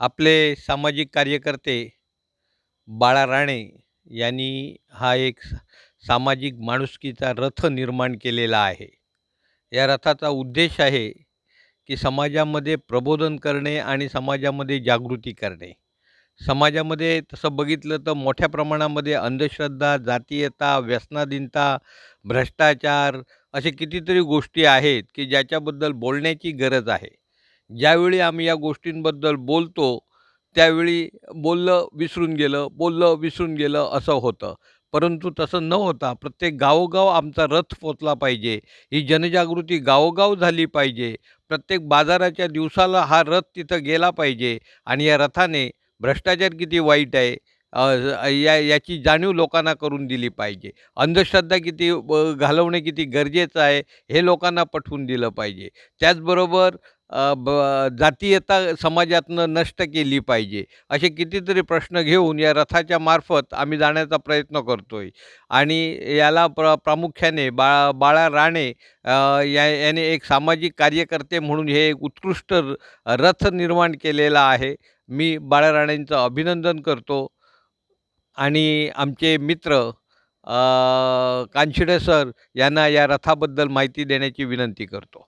आपले सामाजिक कार्यकर्ते बाळा राणे यांनी हा एक स सामाजिक माणुसकीचा रथ निर्माण केलेला आहे. या रथाचा उद्देश आहे की समाजामध्ये प्रबोधन करणे आणि समाजामध्ये जागृती करणे. समाजामध्ये तसं बघितलं तर मोठ्या प्रमाणामध्ये अंधश्रद्धा जातीयता व्यसनाधीनता भ्रष्टाचार असे कितीतरी गोष्टी आहेत की ज्याच्याबद्दल बोलण्याची गरज आहे. ज्यावेळी आम्ही या गोष्टींबद्दल बोलतो त्यावेळी बोललं विसरून गेलं बोललं विसरून गेलं असं होतं. परंतु तसं न होता प्रत्येक गावोगाव आमचा रथ पोचला पाहिजे. ही जनजागृती गावोगाव झाली पाहिजे. प्रत्येक बाजाराच्या दिवसाला हा रथ तिथं गेला पाहिजे आणि या रथाने भ्रष्टाचार किती वाईट आहे या याची जाणीव लोकांना करून दिली पाहिजे. अंधश्रद्धा किती ब घालवणे किती गरजेचं आहे हे लोकांना पटवून दिलं पाहिजे. त्याचबरोबर ब जातीयता समाजातनं नष्ट केली पाहिजे. असे कितीतरी प्रश्न घेऊन या रथाच्या मार्फत आम्ही जाण्याचा प्रयत्न करतो आहे आणि याला प्र प्रामुख्याने बाळा बाळा राणे या याने एक सामाजिक कार्यकर्ते म्हणून हे एक उत्कृष्ट र रथ निर्माण केलेला आहे. मी बाळा राणेंचं अभिनंदन करतो. आणि आमचे मित्र कांशिडे कानशिडे सर यांना या रथाबद्दल माहिती देण्याची विनंती करतो.